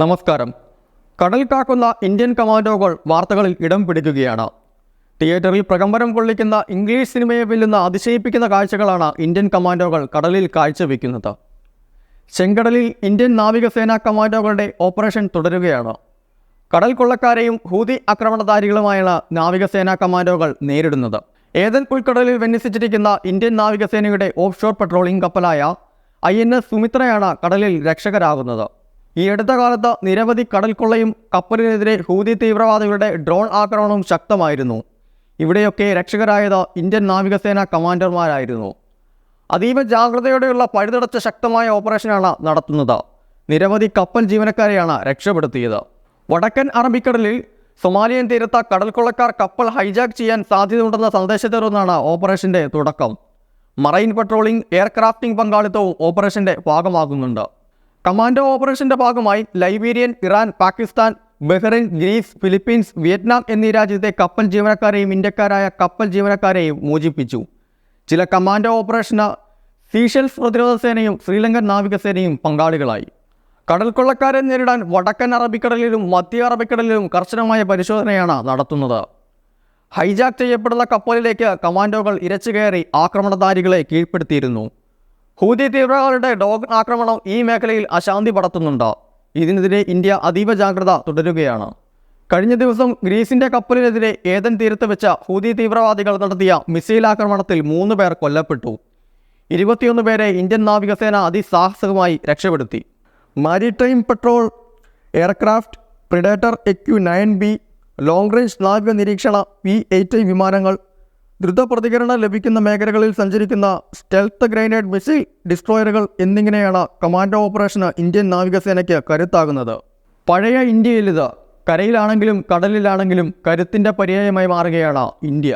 നമസ്കാരം. കടൽ കാക്കുന്ന ഇന്ത്യൻ കമാൻഡോകൾ വാർത്തകളിൽ ഇടം പിടിക്കുകയാണ്. തിയേറ്ററിൽ പ്രകമ്പരം കൊള്ളിക്കുന്ന ഇംഗ്ലീഷ് സിനിമയെ വെല്ലുന്ന അതിശയിപ്പിക്കുന്ന കാഴ്ചകളാണ് ഇന്ത്യൻ കമാൻഡോകൾ കടലിൽ കാഴ്ചവെക്കുന്നത്. ചെങ്കടലിൽ ഇന്ത്യൻ നാവികസേനാ കമാൻഡോകളുടെ ഓപ്പറേഷൻ തുടരുകയാണ്. കടൽ കൊള്ളക്കാരെയും ഹൂതി ആക്രമണധാരികളുമായാണ് നാവികസേനാ കമാൻഡോകൾ നേരിടുന്നത്. ഏതൻ ഉൾക്കടലിൽ വിന്യസിച്ചിരിക്കുന്ന ഇന്ത്യൻ നാവികസേനയുടെ ഓഫ് പട്രോളിംഗ് പെട്രോളിംഗ് കപ്പലായ ഐ എൻ എസ് സുമിത്രയാണ് കടലിൽ രക്ഷകരാകുന്നത്. ഈ അടുത്ത കാലത്ത് നിരവധി കടൽ കൊള്ളയും കപ്പലിനെതിരെ ഹൂതി തീവ്രവാദികളുടെ ഡ്രോൺ ആക്രമണവും ശക്തമായിരുന്നു. ഇവിടെയൊക്കെ രക്ഷകരായത് ഇന്ത്യൻ നാവികസേന കമാൻഡർമാരായിരുന്നു. അതീവ ജാഗ്രതയോടെയുള്ള പഴുതടച്ച ശക്തമായ ഓപ്പറേഷനാണ് നടത്തുന്നത്. നിരവധി കപ്പൽ ജീവനക്കാരെയാണ് രക്ഷപ്പെടുത്തിയത്. വടക്കൻ അറബിക്കടലിൽ സൊമാലിയൻ തീരത്ത കടൽക്കൊള്ളക്കാർ കപ്പൽ ഹൈജാക്ക് ചെയ്യാൻ സാധ്യതയുണ്ടെന്ന സന്ദേശത്തെ തുടർന്നാണ് ഓപ്പറേഷന്റെ തുടക്കം. മറൈൻ പട്രോളിംഗ് എയർക്രാഫ്റ്റിംഗ് പങ്കാളിത്തവും ഓപ്പറേഷന്റെ ഭാഗമാകുന്നുണ്ട്. കമാൻഡോ ഓപ്പറേഷന്റെ ഭാഗമായി Liberian Iran Pakistan Bahrain Greece Philippines Vietnam എന്നീ രാജ്യത്തെ കപ്പൽ ജീവനക്കാരെയും ഇന്ത്യക്കാരായ കപ്പൽ ജീവനക്കാരെയും മോചിപ്പിച്ചു. ചില കമാൻഡോ ഓപ്പറേഷന് സീഷൽസ് പ്രതിരോധ സേനയും ശ്രീലങ്കൻ നാവികസേനയും പങ്കാളികളായി. കടൽക്കൊള്ളക്കാരെ നേരിടാൻ വടക്കൻ അറബിക്കടലിലും മധ്യ അറബിക്കടലിലും കർശനമായ പരിശോധനയാണ് നടത്തുന്നത്. ഹൈജാക്ക് ചെയ്യപ്പെടുന്ന കപ്പലിലേക്ക് കമാൻഡോകൾ ഇരച്ചു കയറി ആക്രമണധാരികളെ കീഴ്പ്പെടുത്തിയിരുന്നു. ഹൂതി തീവ്രവാദികളുടെ ഡോഗ് ആക്രമണം ഈ മേഖലയിൽ അശാന്തി പടത്തുന്നുണ്ട്. ഇതിനെതിരെ ഇന്ത്യ അതീവ ജാഗ്രത തുടരുകയാണ്. കഴിഞ്ഞ ദിവസം ഗ്രീസിന്റെ കപ്പലിനെതിരെ ഏതൻ തീരത്ത് വെച്ച ഹൂതി തീവ്രവാദികൾ നടത്തിയ മിസൈൽ ആക്രമണത്തിൽ മൂന്ന് പേർ കൊല്ലപ്പെട്ടു. ഇരുപത്തിയൊന്ന് പേരെ ഇന്ത്യൻ നാവികസേന അതിസാഹസികമായി രക്ഷപ്പെടുത്തി. Maritime patrol aircraft Predator MQ nine B long range നാവിക നിരീക്ഷണ പി എയ്റ്റ് വിമാനങ്ങൾ ദ്രുത പ്രതികരണം ലഭിക്കുന്ന മേഖലകളിൽ സഞ്ചരിക്കുന്ന സ്റ്റെൽത്ത് ഗ്രൈനേഡ് മിസൈൽ ഡിസ്ട്രോയറുകൾ എന്നിങ്ങനെയാണ് കമാൻഡോ ഓപ്പറേഷന് ഇന്ത്യൻ നാവികസേനയ്ക്ക് കരുത്താകുന്നത്. പഴയ ഇന്ത്യയിൽ ഇത് കരയിലാണെങ്കിലും കടലിലാണെങ്കിലും കരുത്തിന്റെ പര്യായമായി മാറുകയാണ് ഇന്ത്യ.